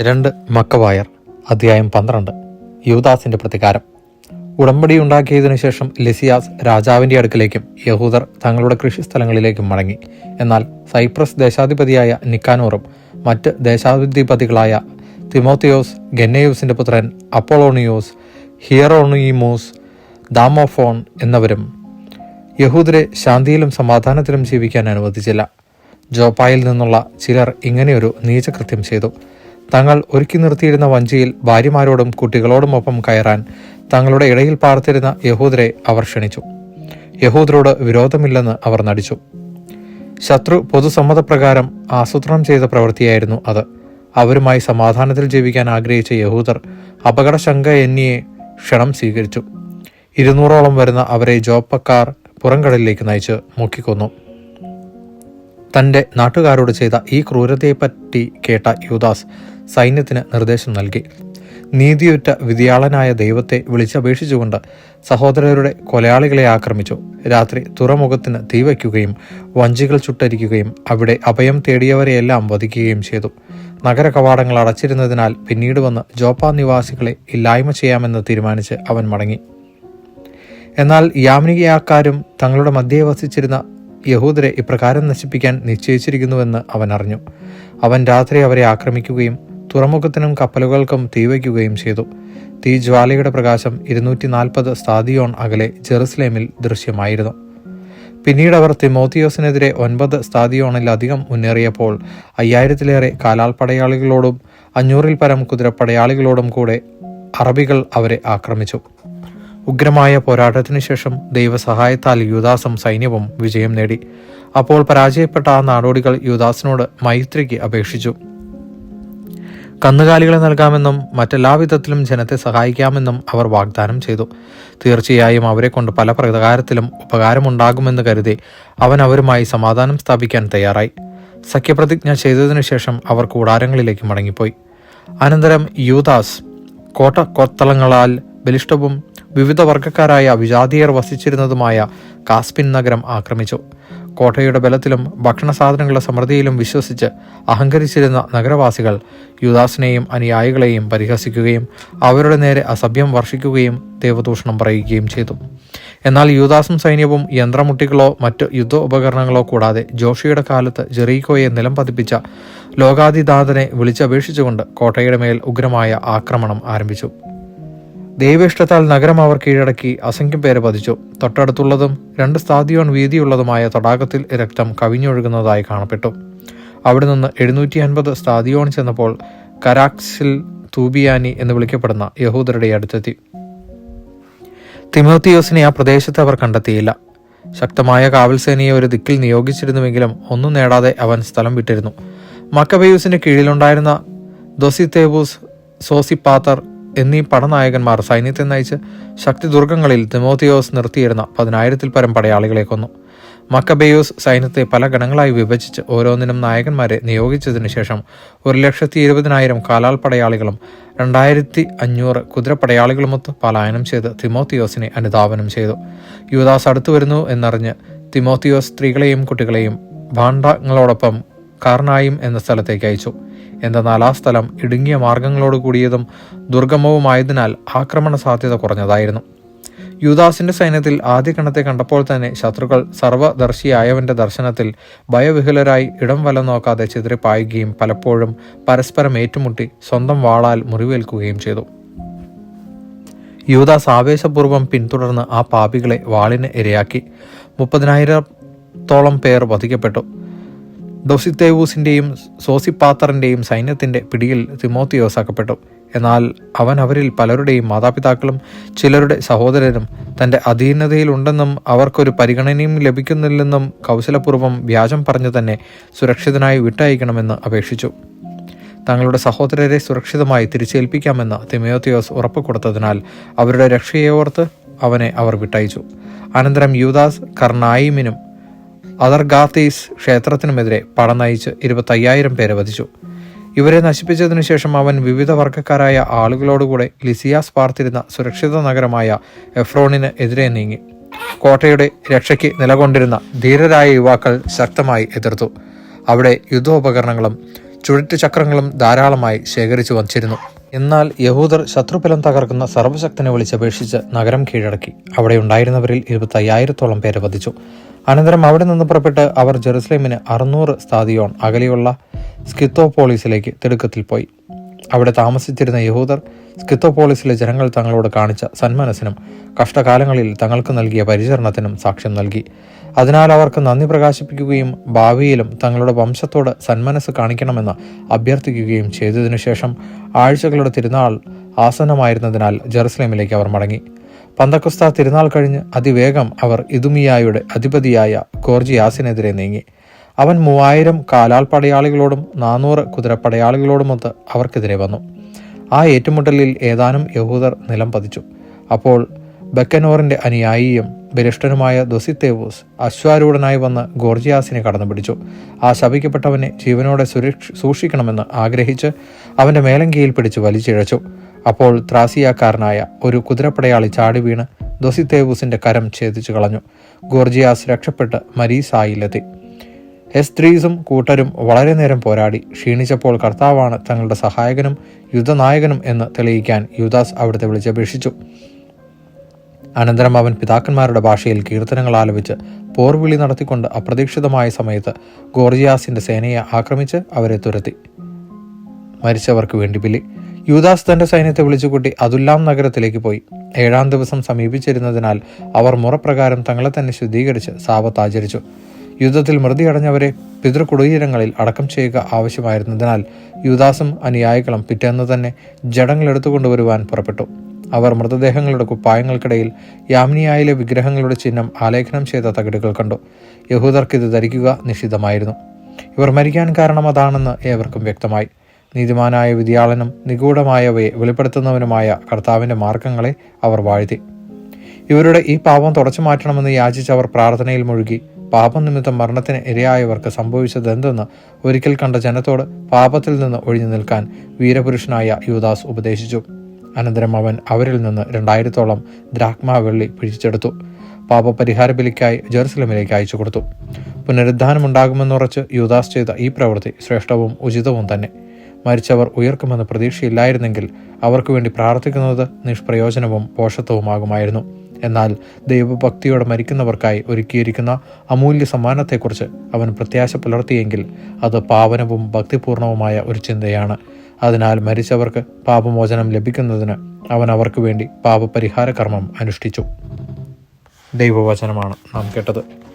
രണ്ട് മക്കവായർ അധ്യായം പന്ത്രണ്ട് യൂദാസിന്റെ പ്രതികാരം. ഉടമ്പടി ഉണ്ടാക്കിയതിനു ശേഷം ലിസിയാസ് രാജാവിന്റെ അടുക്കലേക്കും യഹൂദർ തങ്ങളുടെ കൃഷിസ്ഥലങ്ങളിലേക്കും മടങ്ങി. എന്നാൽ സൈപ്രസ് ദേശാധിപതിയായ നിക്കാനോറും മറ്റ് ദേശാധിപതികളായ തിമോത്തിയോസ് ഗെന്നയൂസിന്റെ പുത്രൻ അപ്പോളോണിയോസ് ഹിയറോണിയമോസ് ദാമോഫോൺ എന്നിവരും യഹൂദരെ ശാന്തിയിലും സമാധാനത്തിലും ജീവിക്കാൻ അനുവദിച്ചില്ല. ജോപ്പായിൽ നിന്നുള്ള ചിലർ ഇങ്ങനെയൊരു നീചകൃത്യം ചെയ്തു. തങ്ങൾ ഒരുക്കി നിർത്തിയിരുന്ന വഞ്ചിയിൽ ഭാര്യമാരോടും കുട്ടികളോടുമൊപ്പം കയറാൻ തങ്ങളുടെ ഇടയിൽ പാർത്തിരുന്ന യഹൂദരെ അവർ ക്ഷണിച്ചു. യഹൂദരോട് വിരോധമില്ലെന്ന് അവർ നടിച്ചു. ശത്രു പൊതുസമ്മതപ്രകാരം ആസൂത്രണം ചെയ്ത പ്രവൃത്തിയായിരുന്നു അത്. അവരുമായി സമാധാനത്തിൽ ജീവിക്കാൻ ആഗ്രഹിച്ച യഹൂദർ അപകടശങ്ക എന്നിയെ ക്ഷണം സ്വീകരിച്ചു. ഇരുന്നൂറോളം വരുന്ന അവരെ ജോപ്പക്കാർ പുറംകടലിലേക്ക് നയിച്ച് മുക്കിക്കൊന്നു. തന്റെ നാട്ടുകാരോട് ചെയ്ത ഈ ക്രൂരതയെപ്പറ്റി കേട്ട യൂദാസ് സൈന്യത്തിന് നിർദ്ദേശം നൽകി. നീതിയുറ്റ വിധിയാളനായ ദൈവത്തെ വിളിച്ചപേക്ഷിച്ചുകൊണ്ട് സഹോദരരുടെ കൊലയാളികളെ ആക്രമിച്ചു. രാത്രി തുറമുഖത്തിന് തീവയ്ക്കുകയും വഞ്ചികൾ ചുട്ടരിക്കുകയും അവിടെ അഭയം തേടിയവരെയെല്ലാം വധിക്കുകയും ചെയ്തു. നഗര കവാടങ്ങൾ അടച്ചിരുന്നതിനാൽ പിന്നീട് വന്ന് ജോപ്പ നിവാസികളെ ഇല്ലായ്മ ചെയ്യാമെന്ന് തീരുമാനിച്ച് അവൻ മടങ്ങി. എന്നാൽ യാമിനികയാക്കാരും തങ്ങളുടെ മധ്യേ വസിച്ചിരുന്ന യഹൂദരെ ഇപ്രകാരം നശിപ്പിക്കാൻ നിശ്ചയിച്ചിരിക്കുന്നുവെന്ന് അവൻ അറിഞ്ഞു അവൻ രാത്രി അവരെ ആക്രമിക്കുകയും തുറമുഖത്തിനും കപ്പലുകൾക്കും തീവയ്ക്കുകയും ചെയ്തു. തീ ജ്വാലയുടെ പ്രകാശം ഇരുന്നൂറ്റി നാൽപ്പത് സ്താദിയോൺ അകലെ ജെറുസലേമിൽ ദൃശ്യമായിരുന്നു. പിന്നീട് അവർ തിമോത്തിയോസിനെതിരെ ഒൻപത് സ്താദിയോണിലധികം മുന്നേറിയപ്പോൾ അയ്യായിരത്തിലേറെ കാലാൾപ്പടയാളികളോടും അഞ്ഞൂറിൽ പരം കുതിരപ്പടയാളികളോടും കൂടെ അറബികൾ അവരെ ആക്രമിച്ചു. ഉഗ്രമായ പോരാട്ടത്തിനു ശേഷം ദൈവസഹായത്താൽ യുദാസും സൈന്യവും വിജയം നേടി. അപ്പോൾ പരാജയപ്പെട്ട ആ നാടോടികൾ യുദാസിനോട് മൈത്രിക്ക് അപേക്ഷിച്ചു. കന്നുകാലികളെ നൽകാമെന്നും മറ്റെല്ലാവിധത്തിലും ജനത്തെ സഹായിക്കാമെന്നും അവർ വാഗ്ദാനം ചെയ്തു. തീർച്ചയായും അവരെ കൊണ്ട് പല പ്രകാരത്തിലും ഉപകാരമുണ്ടാകുമെന്ന് കരുതി അവൻ അവരുമായി സമാധാനം സ്ഥാപിക്കാൻ തയ്യാറായി. സഖ്യപ്രതിജ്ഞ ചെയ്തതിനു ശേഷം അവർ കൂടാരങ്ങളിലേക്ക് മടങ്ങിപ്പോയി. അനന്തരം യൂദാസ് കോട്ട കൊത്തളങ്ങളാൽ ബലിഷ്ടവും വിവിധ വർഗക്കാരായ വിജാതീയർ വസിച്ചിരുന്നതുമായ കാസ്പിൻ നഗരം ആക്രമിച്ചു. കോട്ടയുടെ ബലത്തിലും ഭക്ഷണ സാധനങ്ങളുടെ സമൃദ്ധിയിലും വിശ്വസിച്ച് അഹങ്കരിച്ചിരുന്ന നഗരവാസികൾ യുദാസിനെയും അനുയായികളെയും പരിഹസിക്കുകയും അവരുടെ നേരെ അസഭ്യം വർഷിക്കുകയും ദേവദൂഷണം പറയുകയും ചെയ്തു. എന്നാൽ യൂദാസും സൈന്യവും യന്ത്രമുട്ടികളോ മറ്റ് യുദ്ധ ഉപകരണങ്ങളോ കൂടാതെ ജോഷിയുടെ കാലത്ത് ജെറീക്കോയെ നിലം പതിപ്പിച്ച ലോകാതിദാതനെ വിളിച്ചപേക്ഷിച്ചുകൊണ്ട് കോട്ടയുടെ മേൽ ഉഗ്രമായ ആക്രമണം ആരംഭിച്ചു. ദൈവേഷ്ടത്താൽ നഗരം അവർ കീഴടക്കി അസംഖ്യം പേരെ പതിച്ചു. തൊട്ടടുത്തുള്ളതും രണ്ട് സ്ഥാദിയോൺ വീതിയുള്ളതുമായ തടാകത്തിൽ രക്തം കവിഞ്ഞൊഴുകുന്നതായി കാണപ്പെട്ടു. അവിടെ നിന്ന് എഴുന്നൂറ്റി അൻപത് സ്ഥാദിയോൺ ചെന്നപ്പോൾ കരാക്സിൽ തൂബിയാനി എന്ന് വിളിക്കപ്പെടുന്ന യഹൂദരുടെ അടുത്തെത്തി. തിമോത്തിയോസിനെ ആ പ്രദേശത്ത് അവർ കണ്ടെത്തിയില്ല. ശക്തമായ കാവൽസേനയെ ഒരു ദിക്കിൽ നിയോഗിച്ചിരുന്നുവെങ്കിലും ഒന്നും നേടാതെ അവൻ സ്ഥലം വിട്ടിരുന്നു. മക്കബയൂസിന്റെ കീഴിലുണ്ടായിരുന്ന ദൊസിത്തേബൂസ് സോസിപ്പാത്തർ എന്നീ പടനായകന്മാർ സൈന്യത്തെ നയിച്ച് ശക്തി ദുർഗങ്ങളിൽ തിമോത്തിയോസ് നിർത്തിയിരുന്ന പതിനായിരത്തിൽ പരം പടയാളികളെ കൊന്നു. മക്കബേയോസ് സൈന്യത്തെ പല ഗണങ്ങളായി വിഭജിച്ച് ഓരോന്നിനും നായകന്മാരെ നിയോഗിച്ചതിനു ശേഷം ഒരു ലക്ഷത്തി ഇരുപതിനായിരം കാലാൽ പടയാളികളും രണ്ടായിരത്തി അഞ്ഞൂറ് കുതിരപ്പടയാളികളുമൊത്ത് പലായനം ചെയ്ത് തിമോത്തിയോസിനെ അനുധാവനം ചെയ്തു. യുവദാസ് അടുത്തു വരുന്നു എന്നറിഞ്ഞ് തിമോത്തിയോസ് സ്ത്രീകളെയും കുട്ടികളെയും ഭാണ്ഡങ്ങളോടൊപ്പം കാർണായും എന്ന സ്ഥലത്തേക്ക് അയച്ചു. എന്തെന്നാൽ ആ സ്ഥലം ഇടുങ്ങിയ മാർഗങ്ങളോട് കൂടിയതും ദുർഗമവുമായതിനാൽ ആക്രമണ സാധ്യത കുറഞ്ഞതായിരുന്നു. യുദാസിന്റെ സൈന്യത്തിൽ ആദ്യ കണ്ടപ്പോൾ തന്നെ ശത്രുക്കൾ സർവദർശിയായവന്റെ ദർശനത്തിൽ ഭയവിഹുലരായി ഇടം വലം നോക്കാതെ ചിതറിപ്പായുകയും പലപ്പോഴും പരസ്പരം ഏറ്റുമുട്ടി സ്വന്തം വാളാൽ മുറിവേൽക്കുകയും ചെയ്തു. യൂദാസ് ആവേശപൂർവം പിന്തുടർന്ന് ആ പാപികളെ വാളിന് ഇരയാക്കി. മുപ്പതിനായിരത്തോളം പേർ വധിക്കപ്പെട്ടു. ഡൊസിത്തേവൂസിന്റെയും സോസിപ്പാത്തറിന്റെയും സൈന്യത്തിന്റെ പിടിയിൽ തിമോത്തിയോസ് അകപ്പെട്ടു എന്നാൽ അവൻ അവരിൽ പലരുടെയും മാതാപിതാക്കളും ചിലരുടെ സഹോദരനും തന്റെ അധീനതയിലുണ്ടെന്നും അവർക്കൊരു പരിഗണനയും ലഭിക്കുന്നില്ലെന്നും കൗശലപൂർവം വ്യാജം പറഞ്ഞു തന്നെ സുരക്ഷിതനായി വിട്ടയക്കണമെന്ന് അപേക്ഷിച്ചു. തങ്ങളുടെ സഹോദരരെ സുരക്ഷിതമായി തിരിച്ചേൽപ്പിക്കാമെന്ന് തിമയോത്തിയോസ് ഉറപ്പ് കൊടുത്തതിനാൽ അവരുടെ രക്ഷയെ ഓർത്ത് അവനെ അവർ വിട്ടയച്ചു. അനന്തരം യൂദാസ് കർണായിമിനും അതർഗാത്തീസ് ക്ഷേത്രത്തിനുമെതിരെ പട നയിച്ച് ഇരുപത്തയ്യായിരം പേരെ വധിച്ചു. ഇവരെ നശിപ്പിച്ചതിനു ശേഷം അവൻ വിവിധ വർഗക്കാരായ ആളുകളോടുകൂടെ ലിസിയാസ് പാർത്തിരുന്ന സുരക്ഷിത നഗരമായ എഫ്രോണിന് എതിരെ നീങ്ങി. കോട്ടയുടെ രക്ഷയ്ക്ക് നിലകൊണ്ടിരുന്ന ധീരരായ യുവാക്കൾ ശക്തമായി എതിർത്തു. അവിടെ യുദ്ധോപകരണങ്ങളും ചുഴറ്റു ചക്രങ്ങളും ധാരാളമായി ശേഖരിച്ചു വച്ചിരുന്നു. എന്നാൽ യഹൂദർ ശത്രുബലം തകർക്കുന്ന സർവശക്തനെ വിളിച്ചപേക്ഷിച്ച് നഗരം കീഴടക്കി. അവിടെ ഉണ്ടായിരുന്നവരിൽ ഇരുപത്തി അയ്യായിരത്തോളം പേരെ വധിച്ചു. അനന്തരം അവിടെ നിന്ന് പുറപ്പെട്ട് അവർ ജെറുസലേമിന് അറുന്നൂറ് സ്ഥാതിയോൺ അകലെയുള്ള സ്കിത്തോപോളിസിലേക്ക് തിടുക്കത്തിൽ പോയി. അവിടെ താമസിച്ചിരുന്ന യഹൂദർ സ്കിത്തോപോളിസിലെ ജനങ്ങൾ തങ്ങളോട് കാണിച്ച സന്മനസ്സിനും കഷ്ടകാലങ്ങളിൽ തങ്ങൾക്ക് നൽകിയ പരിചരണത്തിനും സാക്ഷ്യം നൽകി. അതിനാൽ അവർക്ക് നന്ദി പ്രകാശിപ്പിക്കുകയും ഭാവിയിലും തങ്ങളുടെ വംശത്തോട് സന്മനസ് കാണിക്കണമെന്ന് അഭ്യർത്ഥിക്കുകയും ചെയ്തതിനു ശേഷം ആഴ്ചകളുടെ തിരുനാൾ ആസന്നമായിരുന്നതിനാൽ ജെറുസലേമിലേക്ക് അവർ മടങ്ങി. പന്തക്കുസ്ത തിരുനാൾ കഴിഞ്ഞ് അതിവേഗം അവർ ഇതുമിയായുടെ അധിപതിയായ ഗോർജിയാസിനെതിരെ നീങ്ങി. അവൻ മൂവായിരം കാലാൽ പടയാളികളോടും നാനൂറ് കുതിരപ്പടയാളികളോടുമൊത്ത് അവർക്കെതിരെ വന്നു. ആ ഏറ്റുമുട്ടലിൽ ഏതാനും യഹൂദർ നിലം പതിച്ചു. അപ്പോൾ ബക്കനോറിന്റെ അനുയായിയും ബലിഷ്ഠനുമായ ദൊസിത്തേവൂസ് അശ്വാരൂഢനായി വന്ന് ഗോർജിയാസിനെ കടന്നു പിടിച്ചു ആ ശപിക്കപ്പെട്ടവനെ ജീവനോടെ സുരക്ഷ സൂക്ഷിക്കണമെന്ന് ആഗ്രഹിച്ച് അവന്റെ മേലങ്കിയിൽ പിടിച്ച് വലിച്ചിഴച്ചു. അപ്പോൾ ത്രാസിയാക്കാരനായ ഒരു കുതിരപ്പടയാളി ചാടി വീണ് ദൊസിത്തേവൂസിന്റെ കരം ഛേദിച്ചു കളഞ്ഞു. ഗോർജിയാസ് രക്ഷപ്പെട്ട് മരീസായിലെത്തി. എസ്ത്രീസും കൂട്ടരും വളരെ നേരം പോരാടി. ക്ഷീണിച്ചപ്പോൾ കർത്താവാണ് തങ്ങളുടെ സഹായകനും യുദ്ധനായകനും എന്ന് തെളിയിക്കാൻ യുദാസ് അവിടുത്തെ വിളിച്ചപേക്ഷിച്ചു. അനന്തരം അവൻ പിതാക്കന്മാരുടെ ഭാഷയിൽ കീർത്തനങ്ങൾ ആലപിച്ച് പോർവിളി നടത്തിക്കൊണ്ട് അപ്രതീക്ഷിതമായ സമയത്ത് ഗോർജിയാസിന്റെ സേനയെ ആക്രമിച്ച് അവരെ തുരത്തി. മരിച്ചവർക്ക് വേണ്ടി ബലി. യൂദാസ് തന്റെ സൈന്യത്തെ വിളിച്ചുകൂട്ടി അതുല്ലാം നഗരത്തിലേക്ക് പോയി. ഏഴാം ദിവസം സമീപിച്ചിരുന്നതിനാൽ അവർ മുറപ്രകാരം തങ്ങളെ തന്നെ ശുദ്ധീകരിച്ച് സാപത്ത് ആചരിച്ചു. യുദ്ധത്തിൽ മൃതിയടഞ്ഞവരെ പിതൃകുടീരങ്ങളിൽ അടക്കം ചെയ്യുക ആവശ്യമായിരുന്നതിനാൽ യുദാസും അനുയായികളും പിറ്റേന്ന് തന്നെ ജഡങ്ങൾ എടുത്തുകൊണ്ടുവരുവാൻ പുറപ്പെട്ടു. അവർ മൃതദേഹങ്ങളുടെ കുപ്പായങ്ങൾക്കിടയിൽ യാമിനിയായിലെ വിഗ്രഹങ്ങളുടെ ചിഹ്നം ആലേഖനം ചെയ്ത തകിടുകൾ കണ്ടു. യഹൂദർക്ക് ഇത് ധരിക്കുക നിഷിദ്ധമായിരുന്നു. ഇവർ മരിക്കാൻ കാരണം അതാണെന്ന് ഏവർക്കും വ്യക്തമായി. നീതിമാനായ വിദ്യാളനും നിഗൂഢമായവയെ വെളിപ്പെടുത്തുന്നവനുമായ കർത്താവിന്റെ മാർഗങ്ങളെ അവർ വാഴ്ത്തി. ഇവരുടെ ഈ പാപം തുടച്ചു മാറ്റണമെന്ന് യാചിച്ചവർ പ്രാർത്ഥനയിൽ മുഴുകി. പാപം നിമിത്തം മരണത്തിന് ഇരയായവർക്ക് സംഭവിച്ചതെന്തെന്ന് ഒരിക്കൽ കണ്ട ജനത്തോട് പാപത്തിൽ നിന്ന് ഒഴിഞ്ഞു നിൽക്കാൻ വീരപുരുഷനായ യുവദാസ് ഉപദേശിച്ചു. അനന്തരം അവൻ അവരിൽ നിന്ന് രണ്ടായിരത്തോളം ദ്രാഗ്മ വെള്ളി പിടിച്ചെടുത്തു പാപപരിഹാര ബലിക്കായി ജെറുസലമിലേക്ക് അയച്ചു കൊടുത്തു. പുനരുദ്ധാനമുണ്ടാകുമെന്നുറച്ച് യുദാസ് ചെയ്ത ഈ പ്രവൃത്തി ശ്രേഷ്ഠവും ഉചിതവും തന്നെ. മരിച്ചവർ ഉയർക്കുമെന്ന് പ്രതീക്ഷയില്ലായിരുന്നെങ്കിൽ അവർക്ക് വേണ്ടി പ്രാർത്ഥിക്കുന്നത് നിഷ്പ്രയോജനവും പോഷത്വവുമാകുമായിരുന്നു. എന്നാൽ ദൈവഭക്തിയോടെ മരിക്കുന്നവർക്കായി ഒരുക്കിയിരിക്കുന്ന അമൂല്യ സമ്മാനത്തെക്കുറിച്ച് അവൻ പ്രത്യാശ പുലർത്തിയെങ്കിൽ അത് പാവനവും ഭക്തിപൂർണവുമായ ഒരു ചിന്തയാണ്. അതിനാൽ മരിച്ചവർക്ക് പാപമോചനം ലഭിക്കുന്നതിന് അവൻ അവർക്ക് വേണ്ടി പാപപരിഹാര കർമ്മം അനുഷ്ഠിച്ചു. ദൈവവചനമാണ് നാം കേട്ടത്.